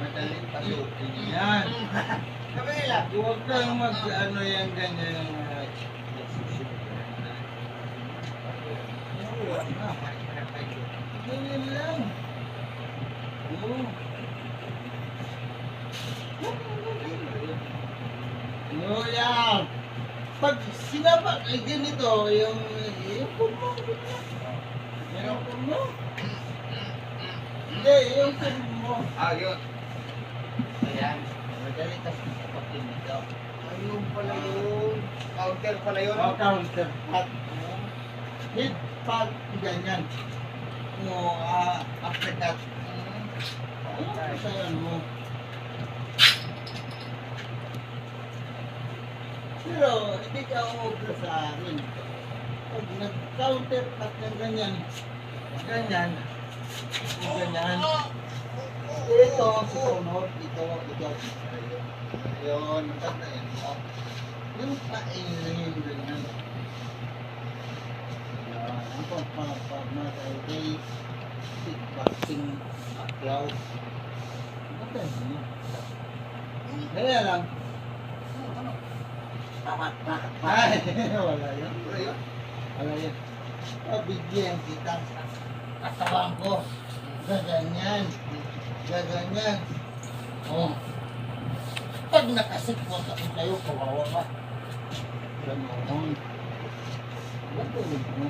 Madaling pasukin yan. Huwag kang mag ano yan ganyan yung exercise. Ganyan lang. Oo. Yan. Pag sinapa, eh, ganito, yung, yung pulmo, ganyan. Yung pulmo. Hindi, yung pulmo. Ah, yun. Ayan. Madali kasi sapatin nito. Ayun pala yun. Counter pala yun. O, counter pat. Hit pat, ganyan. O, ah, after that. Ayun, kasayan mo. Pero, hindi ka umubra sa akin. Pag nag-counter pat ng ganyan, ganyan, ganyan. Ito, susunod, ito, ito. Ayun, tanda yan. Yung pain lang yung ganyan. Yan, ang pagpapamatay kay kickboxing aklaw. Matay mo. Kaya lang. Ay, wala yun. Wala yun. Wala yun. Pabigyan kita. Katawan ko. Gaganyan. Gaganyan. Oh. Pag nakasipot ako sa'yo, kawawa ka. Ganon. Matulog mo.